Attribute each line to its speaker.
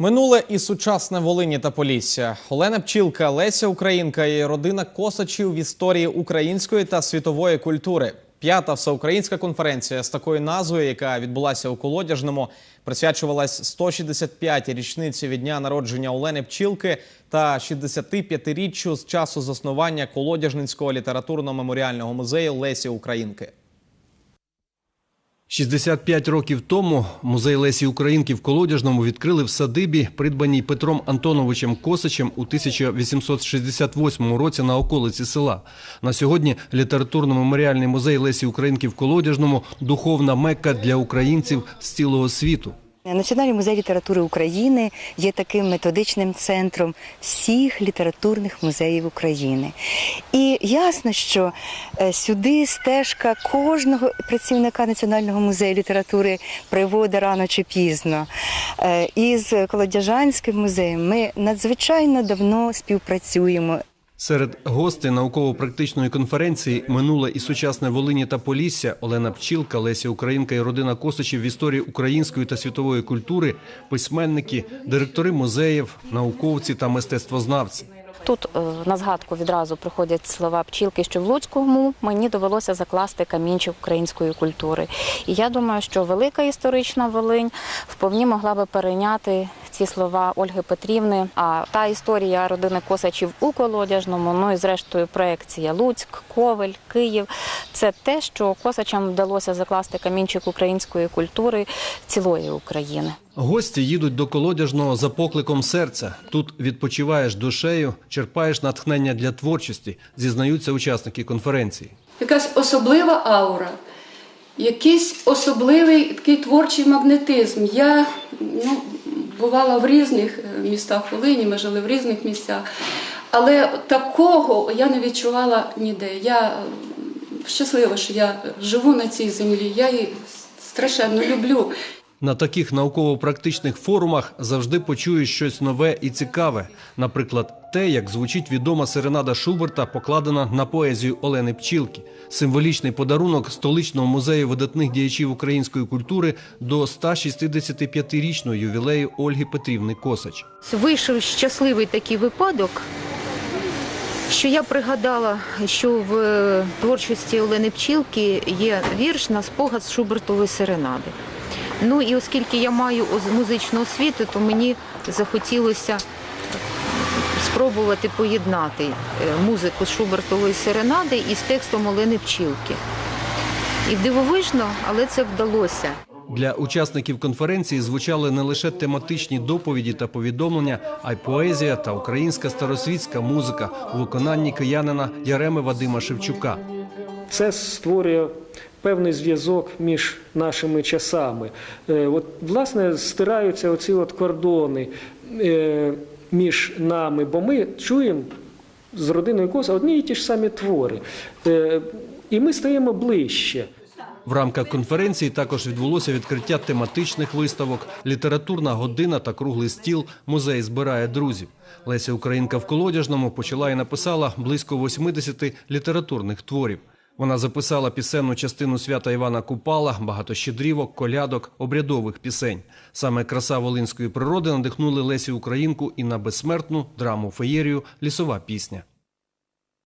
Speaker 1: Минуле і сучасне Волині та Полісся. Олена Пчілка, Леся Українка і родина Косачів в історії української та світової культури. П'ята всеукраїнська конференція з такою назвою, яка відбулася у Колодяжному, присвячувалась 165-й річниці від дня народження Олени Пчілки та 65-річчю з часу заснування Колодяжницького літературно-меморіального музею Лесі Українки.
Speaker 2: 65 років тому музей Лесі Українки в Колодяжному відкрили в садибі, придбаній Петром Антоновичем Косачем у 1868 році на околиці села. На сьогодні літературно-меморіальний музей Лесі Українки в Колодяжному духовна мекка для українців з цілого світу.
Speaker 3: Національний музей літератури України є таким методичним центром всіх літературних музеїв України. І ясно, що е, сюди стежка кожного працівника Національного музею літератури приводить рано чи пізно. Е, Із Колодяжанським музеєм ми надзвичайно давно співпрацюємо.
Speaker 2: Серед гостей науково-практичної конференції Минуле і сучасне Волині та Полісся Олена Пчілка, Леся Українка і родина Косачів в історії української та світової культури, письменники, директори музеїв, науковці та мистецтвознавці.
Speaker 4: Тут е, на згадку відразу приходять слова пчілки, що в Луцькому мені довелося закласти камінчик української культури. І я думаю, що велика історична Волинь вповні могла би перейняти ці слова Ольги Петрівни. А та історія родини Косачів у Колодяжному, ну і зрештою проекція Луцьк, Ковель, Київ це те, що Косачам вдалося закласти камінчик української культури цілої України.
Speaker 2: Гості їдуть до колодяжного за покликом серця. Тут відпочиваєш душею, черпаєш натхнення для творчості, зізнаються учасники конференції.
Speaker 5: якась особлива аура, якийсь особливий такий творчий магнетизм. Я ну, бувала в різних е, містах Волині, ми жили в різних місцях, але такого я не відчувала ніде. Я е, щаслива, що я живу на цій землі, я її страшенно люблю.
Speaker 2: На таких науково-практичних форумах завжди почуєш щось нове і цікаве. Наприклад, те, як звучить відома серенада Шуберта, покладена на поезію Олени Пчілки, символічний подарунок столичного музею видатних діячів української культури до 165-річного ювілею Ольги Петрівни Косач.
Speaker 6: Вийшов щасливий такий випадок, що я пригадала, що в е, творчості Олени Пчілки є вірш на спогад Шубертової серенади. Ну і оскільки я маю музичну освіту, то мені захотілося спробувати поєднати е, музику з Шубертової серенади із текстом Олени Пчілки. І дивовижно, але це вдалося.
Speaker 2: Для учасників конференції звучали не лише тематичні доповіді та повідомлення, а й поезія та українська старосвітська музика у виконанні киянина Яреми Вадима Шевчука.
Speaker 7: Це створює певний зв'язок між нашими часами. Е, От, власне, стираються оці от кордони е, між нами, бо ми чуємо з родиною Коса одні і ті ж самі твори. Е, І ми стаємо ближче.
Speaker 2: В рамках конференції також відбулося відкриття тематичних виставок, літературна година та круглий стіл. Музей збирає друзів. Леся Українка в Колодяжному почала і написала близько 80 літературних творів. Вона записала пісенну частину свята Івана Купала, багато щедрівок, колядок, обрядових пісень. Саме краса волинської природи надихнули Лесі Українку і на безсмертну драму феєрію Лісова пісня.